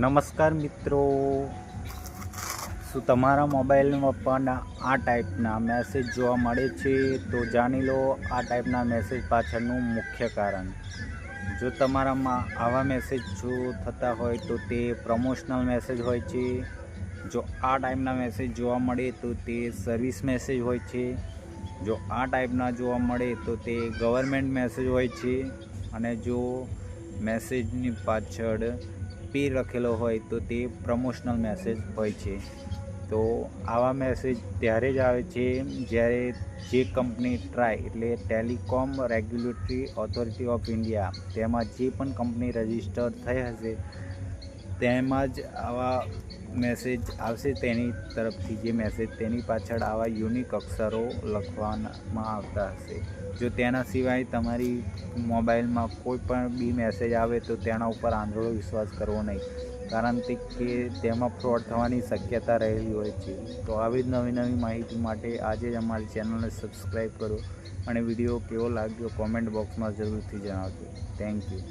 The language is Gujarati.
નમસ્કાર મિત્રો. શું તમારા મોબાઈલમાં પણ આ ટાઈપના મેસેજ જોવા મળે છે? તો જાણી લો, આ ટાઈપના મેસેજ પાછળનું મુખ્ય કારણ. જો તમારામાં આવા મેસેજ જો થતા હોય તો તે પ્રમોશનલ મેસેજ હોય છે. જો આ ટાઈપના મેસેજ જોવા મળે તો તે સર્વિસ મેસેજ હોય છે. જો આ ટાઈપના જોવા મળે તો તે ગવર્મેન્ટ મેસેજ હોય છે. અને જો મેસેજની પાછળ પે લખેલો હોય તો તે પ્રમોશનલ મેસેજ હોય છે. તો આવા મેસેજ ત્યારે જ આવે છે જ્યારે જે કંપની ટ્રાય એટલે Telecom Regulatory Authority of India તેમાં જે પણ કંપની રજિસ્ટર થઈ હશે, તેમાં જ આવા મેસેજ આવશે તેની તરફથી. જે મેસેજ તેની પાછળ આવા યુનિક અક્ષરો લખવામાં આવતા હશે. જો તેના સિવાય તમારી મોબાઈલમાં કોઈ પણ બી મેસેજ આવે તો તેના ઉપર આંધળો વિશ્વાસ કરવો નહીં. કારણ કે તેમાં ફ્રોડ થવાની શક્યતા રહેલી હોય છે. તો આવી જ નવી નવી માહિતી માટે આજે જ અમારી ચેનલને સબસ્ક્રાઈબ કરો અને વીડિયો કેવો લાગ્યો કોમેન્ટ બોક્સમાં જરૂરથી જણાવજો. Thank you